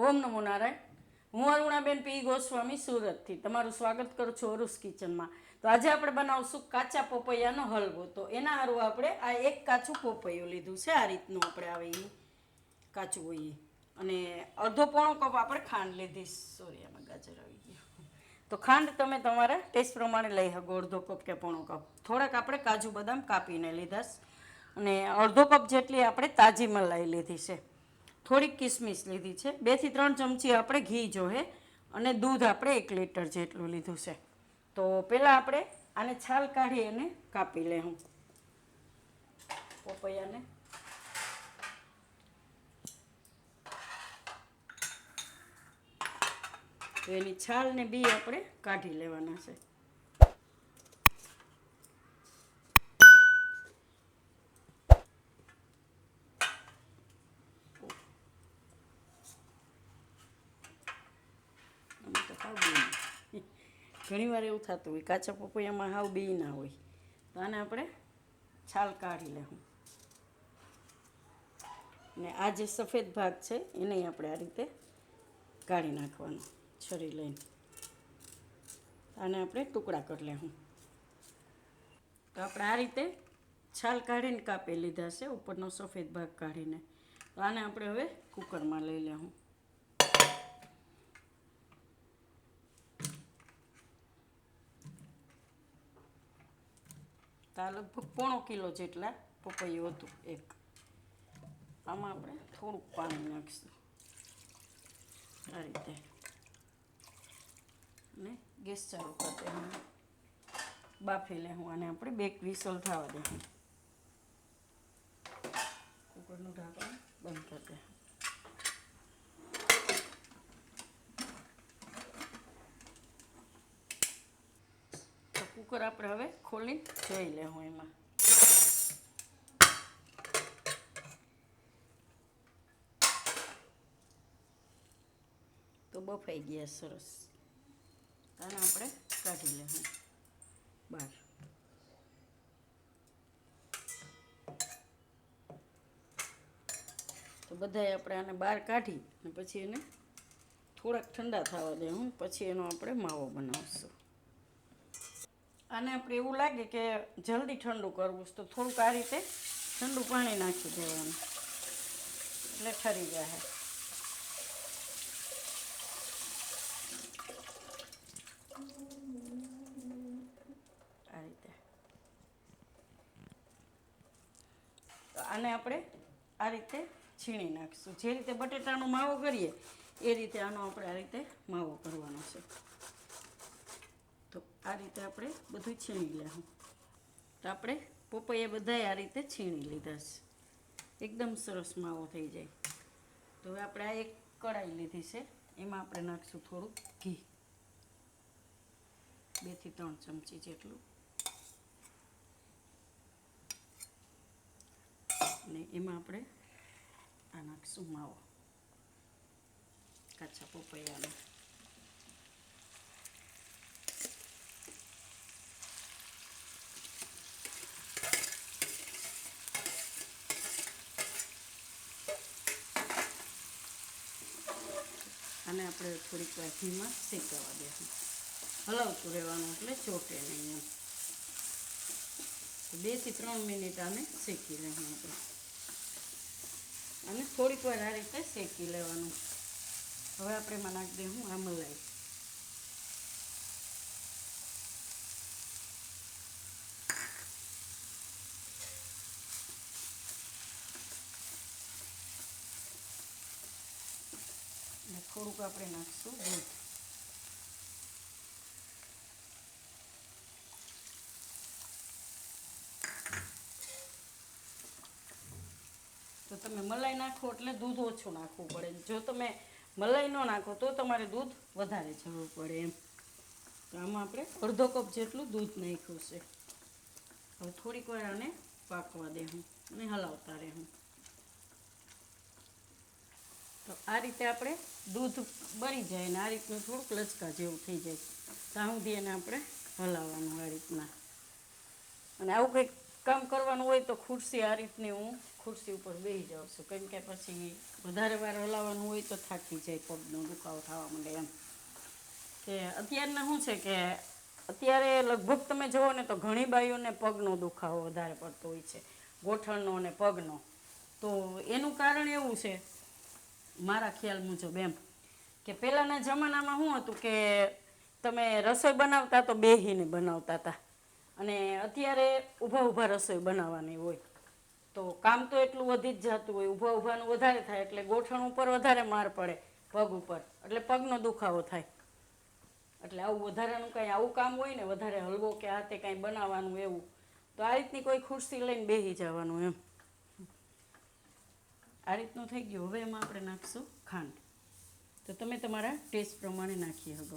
ઓમ નમો નારાયણ. હું અરુણાબેન પી. ગોસ્વામી, સુરતથી. તમારું સ્વાગત કરું છું અરુસ કિચનમાં. તો આજે આપણે બનાવશું કાચા પોપૈયાનો હલવો. તો એના હારું આપણે આ એક કાચું પોપૈયું લીધું છે. આ રીતનું આપણે આવે એ કાચું હોય એ. અને અડધો પોણો કપ આપણે ખાંડ લીધી. સોરી આમાં ગાજર આવી ગયું. તો ખાંડ તમે તમારા ટેસ્ટ પ્રમાણે લઈ શકો. અડધો કપ કે પોણો કપ. થોડાક આપણે કાજુ બદામ કાપીને લીધા અને અડધો કપ જેટલી આપણે તાજી મલાઈ લીધી છે. થોડીક કિસમિસ લીધી છે. બેથી ત્રણ ચમચી આપણે ઘી જોહે અને દૂધ આપણે એક લીટર જેટલું લીધું છે. તો પહેલાં આપણે આને છાલ કાઢી અને કાપી લેવું પપૈયાને. તો એની છાલ ને બી આપણે કાઢી લેવાના છે આમાં તો હાવ બી નહીં. ઘણી વાર એવું થતું હોય, કાચા પપૈયામાં હાવ બી ના હોય. તો આને આપણે છાલ કાઢી લેવું. ને આ જે સફેદ ભાગ છે, એને આપણે આ રીતે કાઢી નાખવાનો, છરી લઈને. આને આપણે ટુકડા કરી લેવું. તો આપણે આ રીતે છાલ કાઢીને કાપી લીધા છે, ઉપરનો સફેદ ભાગ કાઢીને. તો આને આપણે હવે કુકરમાં લઈ લેવું. આ લગભગ પોણો કિલો જેટલા પપૈયું હતું એક. આમાં આપણે થોડુંક પાણી નાખીશું. આ રીતે. અને ગેસ ચાલુ કરી બાફી લેવું અને આપણે બેક વિસલ થવા દે. કુકરનું ઢાંકણ બંધ કરી દેવું તો કુકર આપણે હવે ખોલી જોઈ લેવું એમાં. તો બફાઈ ગયા સરસ. આને આપણે કાઢી લેવું. બહાર તો બધાય આપણે આને બહાર કાઢી અને પછી એને થોડાક ઠંડા થવા દેવું. પછી એનો આપણે માવો બનાવશું. આને આપણે એવું લાગે કે જલ્દી ઠંડુ કરવું છે, તો થોડુંક આ રીતે ઠંડુ પાણી નાખી દેવાનું. એટલે ઠરી જાય આ રીતે. આને આપણે આ રીતે છીણી નાખીશું. જે રીતે બટેટાનો માવો કરીએ, એ રીતે આનો આપણે આ રીતે માવો કરવાનો છે. આ રીતે આપણે બધું છીણી લેવું. તો આપણે પપૈયા બધાય આ રીતે છીણી લીધા છે. એકદમ સરસ માવો થઈ જાય. તો હવે આપણે આ એક કઢાઈ લીધી છે. એમાં આપણે નાખીશું થોડુંક ઘી. બેથી ત્રણ ચમચી જેટલું. અને એમાં આપણે આ નાખીશું માવો. કાચા પપૈયાનો. અને આપણે થોડીક વાર ઘીમાં શેકાવા દેશું. હલાવતું રહેવાનું એટલે ચોટે નહીં એમ. બે બેથી ત્રણ મિનિટ આને શેકી લઈએ આપણે. અને થોડીક વાર આ રીતે શેકી લેવાનું. હવે આપણે એમાં નાખી દઈશું આ મલાઈ અને થોડુંક આપણે નાખશું દૂધ. તો તમે મલાઈ નાખો એટલે દૂધ ઓછું નાખવું પડે. જો તમે મલાઈ ન નાખો તો તમારે દૂધ વધારે જરૂર પડે એમ. તો આમાં આપણે અડધો કપ જેટલું દૂધ નાખ્યું છે. હવે થોડીક વાર આને પાકવા દે હું અને હલાવતા રહેવું તો આ રીતે આપણે દૂધ બળી જાય અને આ રીતનું થોડુંક લચકા જેવું થઈ જાય. ત્યાં સુધી એને આપણે હલાવવાનું આ રીતના. અને આવું કંઈક કામ કરવાનું હોય તો ખુરશી આ રીતની હું ખુરશી ઉપર બેસી જાઉં છું. કેમ કે પછી વધારે વાર હલાવવાનું હોય તો થાકી જાય પગનો દુખાવો થવા માંડે એમ. કે અત્યારના શું છે કે અત્યારે લગભગ તમે જુઓ ને તો ઘણી બાઈઓને પગનો દુખાવો વધારે પડતો હોય છે. ગોઠણનો અને પગનો. તો એનું કારણ એવું છે મારા ખ્યાલ મુજબ એમ. કે પહેલાંના જમાનામાં શું હતું કે તમે રસોઈ બનાવતા તો બેહીને બનાવતા હતા અને અત્યારે ઊભા ઊભા રસોઈ બનાવવાની હોય. તો કામ તો એટલું વધી જ જતું હોય. ઊભા ઊભાનું વધારે થાય એટલે ગોઠણ ઉપર વધારે માર પડે પગ ઉપર. એટલે પગનો દુખાવો થાય. એટલે આવું વધારાનું કાંઈ આવું કામ હોય ને, વધારે હલવો કે હાથે કાંઈ બનાવવાનું એવું. તો આ રીતની કોઈ ખુરશી લઈને બેસી જવાનું એમ. આ રીતનું થઈ ગયું. હવે એમાં આપણે નાખશું ખાંડ. તો તમે તમારા ટેસ્ટ પ્રમાણે નાખી શકો.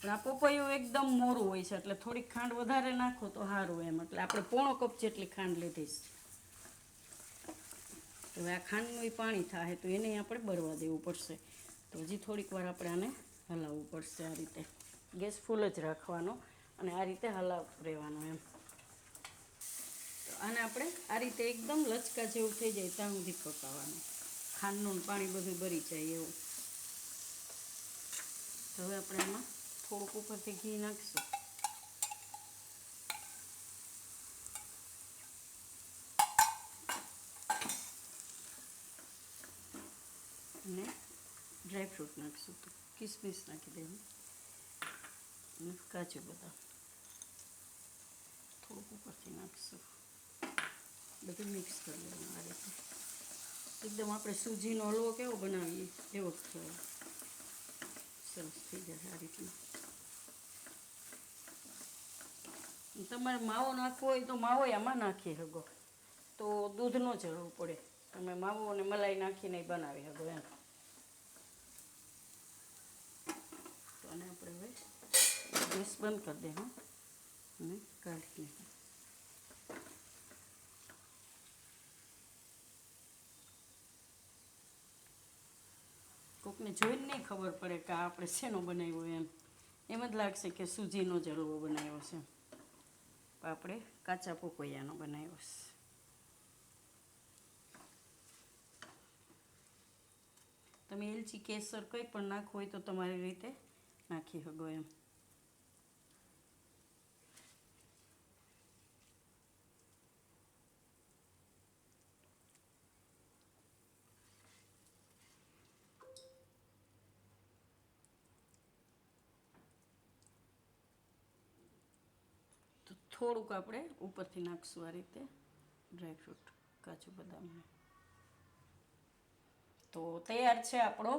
પણ આ પપૈયું એકદમ મોરું હોય છે, એટલે થોડીક ખાંડ વધારે નાખો તો સારું એમ. એટલે આપણે પોણો કપ જેટલી ખાંડ લીધી છે. હવે આ ખાંડનું એ પાણી થાય, તો એને આપણે બરવા દેવું પડશે. તો હજી થોડીક વાર આપણે આને હલાવવું પડશે આ રીતે. ગેસ ફૂલ જ રાખવાનો અને આ રીતે હલાવ રહેવાનો એમ. આને આપણે આ રીતે એકદમ લચકા જેવું થઈ જાય ત્યાં સુધી પકાવવાનું. ખાંડનું પાણી બધું ભરી જાય એવું. તો હવે આપણે એમાં થોડુંક ઉપરથી ઘી નાખીશું. અને ડ્રાયફ્રૂટ નાખીશું તો કિસમિસ નાખી દેવું. અને બદામ. થોડુંક ઉપરથી નાખીશું. બધું મિક્સ કરી દેવાનું આ રીતે. એકદમ આપણે સૂજીનો હલવો કેવો બનાવીએ, એવો જ થયો. સરસ થઈ જશે આ રીતનું. તમારે માવો નાખવો હોય તો માવો આમાં નાખી શકો તો દૂધનો જરૂર પડે. તમે માવો અને મલાઈ નાખીને બનાવી શકો એમ. તો આને આપણે હવે ગેસ બંધ કરી દેવું અને કાઢી નાખીએ. કોકને જોઈને નહીં ખબર પડે કે આપણે શેનો બનાવ્યો એમ. એમ જ લાગશે કે સૂજીનો જ હલવો બનાવ્યો છે. આપણે કાચા પપૈયાનો બનાવ્યો છે. તમે એલચી કેસર કંઈ પણ નાખવું હોય તો તમારી રીતે નાખી શકો એમ તો થોડુંક આપણે ઉપરથી નાખશું આ રીતે. ડ્રાયફ્રૂટ કાજુ બદામને તો તૈયાર છે આપણો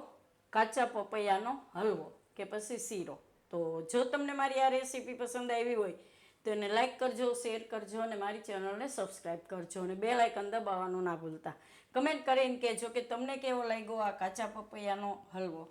કાચા પપૈયાનો હલવો કે પછી શીરો. તો જો તમને મારી આ રેસીપી પસંદ આવી હોય, તો એને લાઈક કરજો શેર કરજો અને મારી ચેનલને સબસ્ક્રાઈબ કરજો અને બે લાઇકન દબાવવાનું ના ભૂલતા. કમેન્ટ કરીને કહેજો કે તમને કેવો લાગ્યો આ કાચા પપૈયાનો હલવો?